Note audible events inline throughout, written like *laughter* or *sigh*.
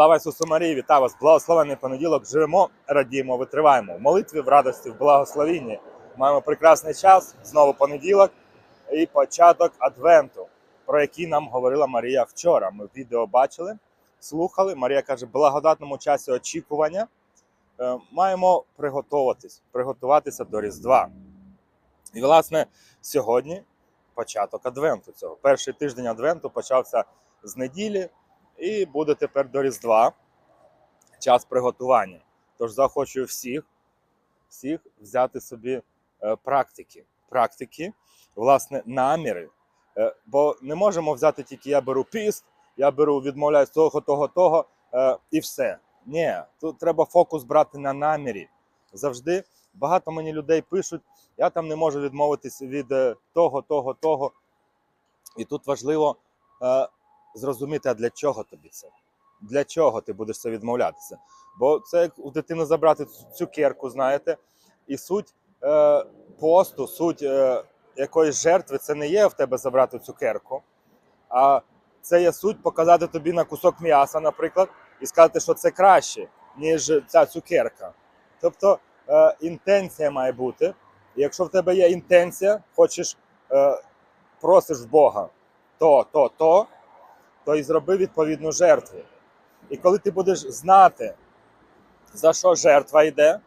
Слава Ісусу Марії, вітаю вас! Благословений понеділок. Живемо, радіємо, витриваємо. В молитві, в радості, в благословінні. Маємо прекрасний час. Знову понеділок і початок Адвенту, про який нам говорила Марія вчора. Ми відео бачили, слухали. Марія каже, в благодатному часі очікування е, маємо приготуватись, приготуватися до Різдва. І, власне, сьогодні початок Адвенту. Цього перший тиждень Адвенту почався з неділі і буде тепер до Різдва час приготування. Тож захочу всіх, всіх взяти собі е, практики. Практики, власне, наміри. Е, бо не можемо взяти тільки я беру піст, я беру, відмовляюсь того, того, того е, і все. Ні, тут треба фокус брати на намірі. Завжди багато мені людей пишуть, я там не можу відмовитись від того, того, того. І тут важливо зрозуміти, а для чого тобі це? Для чого ти будеш це відмовлятися? Бо це як у дитини забрати цукерку, знаєте, і суть е, посту, суть е, якоїсь жертви це не є в тебе забрати цукерку, а це є суть показати тобі на кусок м'яса, наприклад, і сказати, що це краще, ніж ця цукерка. Тобто е, інтенція має бути. Якщо в тебе є інтенція, хочеш, е, просиш Бога то, то, то, то і зроби відповідну жертву. І коли ти будеш знати, за що жертва йде,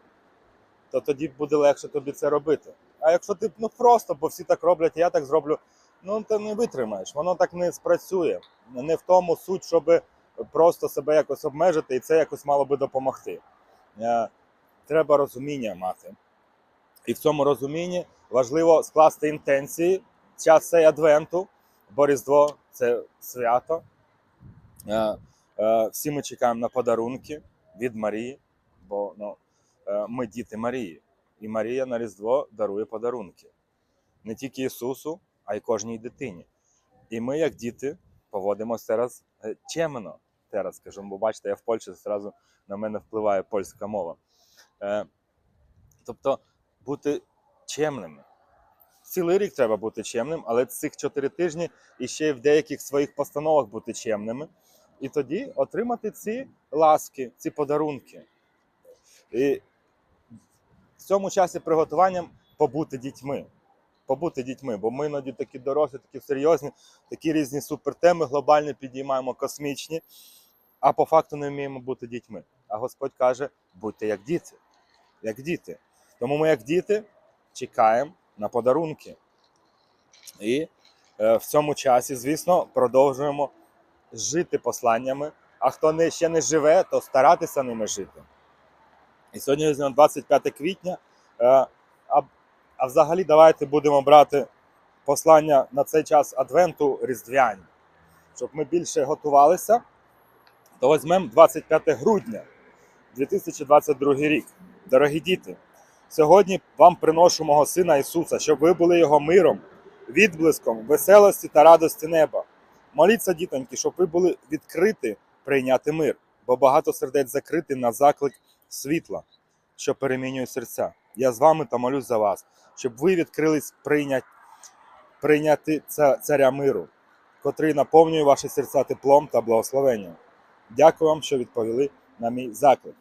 то тоді буде легше тобі це робити. А якщо ти ну просто, бо всі так роблять, я так зроблю, ну ти не витримаєш, воно так не спрацює. Не в тому суть, щоб просто себе якось обмежити, і це якось мало би допомогти. Е, Треба розуміння мати. І в цьому розумінні важливо скласти інтенції час цей адвенту, бо Різдво це свято. Е, е, Всі ми чекаємо на подарунки від Марії, бо ну, е, ми діти Марії. І Марія на Різдво дарує подарунки не тільки Ісусу, а й кожній дитині. І ми, як діти, поводимося зараз чемно. Зараз скажімо, бо бачите, я в Польщі зразу на мене впливає польська мова. Тобто бути чемними. Цілий рік треба бути чемним, але цих чотири тижні і ще й в деяких своїх постановах бути чемними. І тоді отримати ці ласки, ці подарунки. І в цьому часі приготуванням побути дітьми. Побути дітьми, бо ми іноді такі дорослі, такі серйозні, такі різні супертеми глобальні підіймаємо, космічні, а по факту не вміємо бути дітьми. А Господь каже: будьте як діти, як діти. Тому ми, як діти, чекаємо на подарунки. І е, в цьому часі, звісно, продовжуємо жити посланнями. А хто не, ще не живе, то старатися ними жити. І сьогодні 25 квітня. Е, а, а взагалі, давайте будемо брати послання на цей час Адвенту Різдвяні. Щоб ми більше готувалися, то візьмемо 25 грудня 2022 рік. Дорогі діти, сьогодні вам приношу мого Сина Ісуса, щоб ви були Його миром, відблиском, веселості та радості неба. Моліться, дітоньки, щоб ви були відкриті прийняти мир, бо багато сердець закриті на заклик світла, що перемінює серця. Я з вами та молюсь за вас, щоб ви відкрились прийнять, прийняти царя миру, котрий наповнює ваші серця теплом та благословенням. Дякую вам, що відповіли на мій заклик.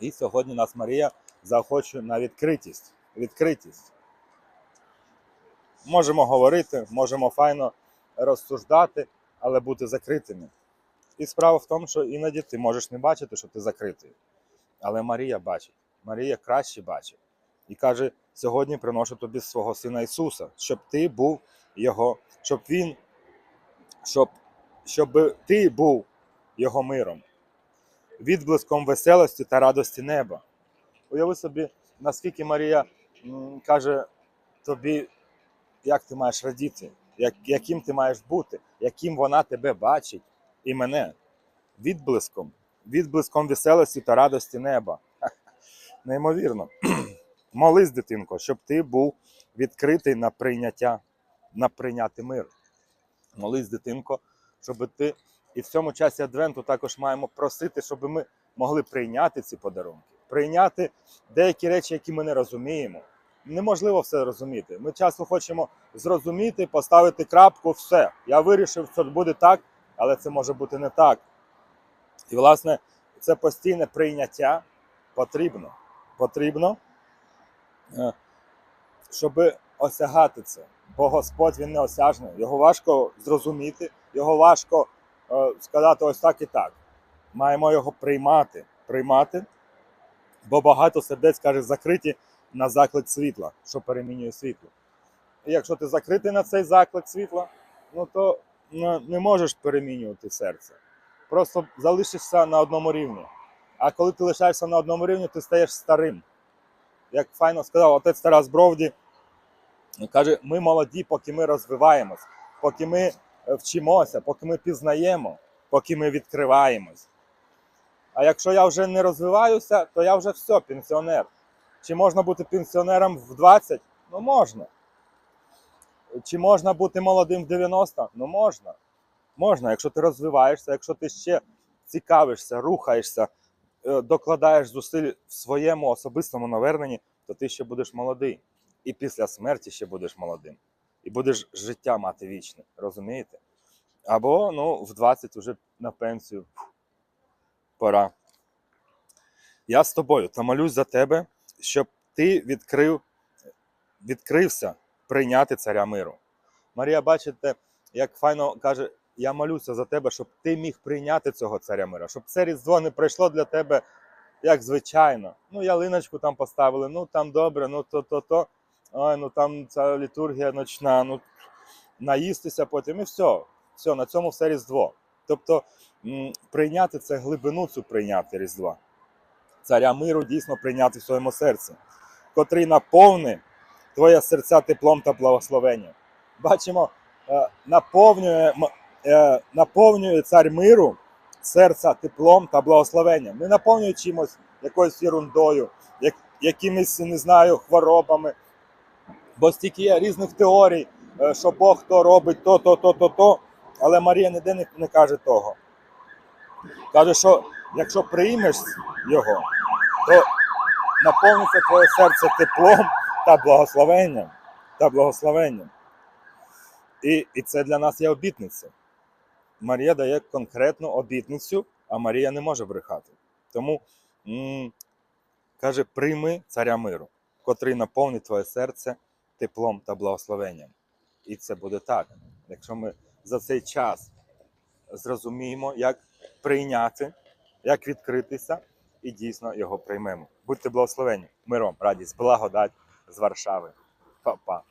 І сьогодні нас Марія заохочує на відкритість. Відкритість. Можемо говорити, можемо файно розсуждати, але бути закритими. І справа в тому, що іноді ти можеш не бачити, що ти закритий. Але Марія бачить. Марія краще бачить. І каже: сьогодні приношу тобі свого сина Ісуса, щоб ти був Його, щоб Він, щоб, щоб ти був Його миром, відблиском веселості та радості неба. Уяви собі, наскільки Марія каже тобі, як ти маєш радіти, як, яким ти маєш бути, яким вона тебе бачить і мене. Відблиском, відблиском веселості та радості неба. *laughs* Неймовірно. *clears throat* Молись, дитинко, щоб ти був відкритий на прийняття, на прийняти мир. Молись, дитинко, щоб ти і в цьому часі Адвенту також маємо просити, щоб ми могли прийняти ці подарунки, прийняти деякі речі, які ми не розуміємо. Неможливо все розуміти. Ми часто хочемо зрозуміти, поставити крапку, все. Я вирішив, що буде так, але це може бути не так. І, власне, це постійне прийняття потрібно. Потрібно, е, щоб осягати це. Бо Господь він неосяжний. Його важко зрозуміти, його важко е, сказати ось так і так. Маємо його приймати. Приймати, бо багато сердець каже закриті на заклик світла, що перемінює світло. І якщо ти закритий на цей заклик світла, ну то не можеш перемінювати серце. Просто залишишся на одному рівні. А коли ти лишаєшся на одному рівні, ти стаєш старим. Як файно сказав отець Тарас Бровді, каже: ми молоді, поки ми розвиваємось, поки ми е, вчимося, поки ми пізнаємо, поки ми відкриваємось. А якщо я вже не розвиваюся, то я вже все, пенсіонер. Чи можна бути пенсіонером в 20? Ну можна. Чи можна бути молодим в 90? Ну можна. Можна, якщо ти розвиваєшся, якщо ти ще цікавишся, рухаєшся, е, докладаєш зусиль в своєму особистому наверненні, то ти ще будеш молодий. І після смерті ще будеш молодим. І будеш життя мати вічне, розумієте? Або ну, в 20 вже на пенсію. Пора. Я з тобою та молюсь за тебе, щоб ти відкрив, відкрився прийняти царя миру. Марія, бачите, як файно каже, я молюся за тебе, щоб ти міг прийняти цього царя мира, щоб це різдво не прийшло для тебе як звичайно. Ну, ялиночку там поставили, ну там добре, ну то, то, то. Ой, ну там ця літургія ночна, ну наїстися потім і все. Все, на цьому все Різдво. Тобто прийняти це глибину цю прийняти Різдва. Царя миру дійсно прийняти в своєму серці, котрий наповни твоє серця теплом та благословенням. Бачимо, е, наповнює, е, наповнює цар миру серця теплом та благословенням. Не наповнює чимось, якоюсь ерундою, як, якимись, не знаю, хворобами. Бо стільки є різних теорій, е, що Бог то робить то, то, то, то, то. Але Марія ніде не каже того. Каже, що якщо приймеш його, то наповниться твоє серце теплом та благословенням. Та благословенням. І, і це для нас є обітниця. Марія дає конкретну обітницю, а Марія не може брехати. Тому м, каже: прийми царя миру, котрий наповнить твоє серце теплом та благословенням. І це буде так. Якщо ми за цей час зрозуміємо, як прийняти, як відкритися, і дійсно його приймемо. Будьте благословені, миром, радість, благодать з Варшави. Па-па.